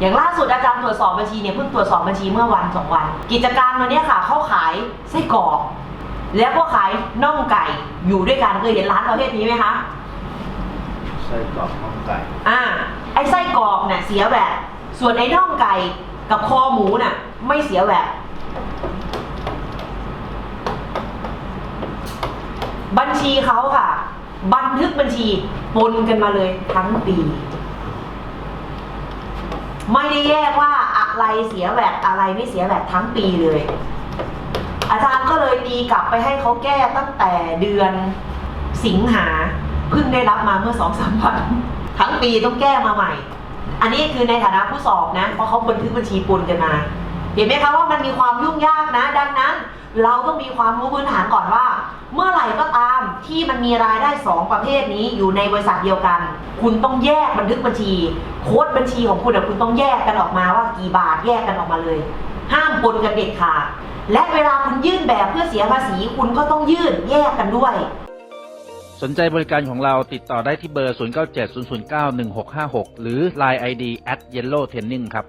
อย่างล่าสุดอาจารย์ตรวจสอบบัญชีเนี่ยเพิ่งตรวจสอบบัญชีเมื่อวันสองวัน กิจการวันเนี้ยค่ะเขาขายไส้กรอกแล้วก็ขายน่องไก่อยู่ด้วยกันเคยเห็นร้านประเภทนี้ไหมคะไส้กรอกข้าวไก่อ่าไอ้ไส้กรอกเนี่ยเสียแวดส่วนไอ้น่องไก่กับคอหมูน่ะไม่เสียแวดบัญชีเขาค่ะ บันทึกบัญชีปนกันมาเลยทั้งปี ไม่ได้แยกว่าอะไรเสียแวดอะไรไม่เสียแวดทั้งปีเลย อาจารย์ก็เลยตีกลับไปให้เขาแก้ตั้งแต่เดือนสิงหาเพิ่งได้รับมาเมื่อสองสามวันทั้งปีต้องแก้มาใหม่ อันนี้คือในฐานะผู้สอบนะเพราะเขาบันทึกบัญชีปนกันมา เห็นไหมคะว่ามันมีความยุ่งยากนะดังนั้น เราต้องมีความรู้พื้นฐานก่อนว่า เมื่อไหร่ก็ตามที่มันมีรายได้สองประเภทนี้อยู่ในบริษัทเดียวกัน คุณต้องแยกบันทึกบัญชี โค้ดบัญชีของคุณอะคุณต้องแยกกันออกมาว่ากี่บาทแยกกันออกมาเลย ห้ามปนกันเด็ดขาดและเวลาคุณยื่นแบบเพื่อเสียภาษีคุณก็ต้องยื่นแยกกันด้วย สนใจบริการของเราติดต่อได้ที่เบอร์ 0970091656 หรือ Line ID at yellow training ครับ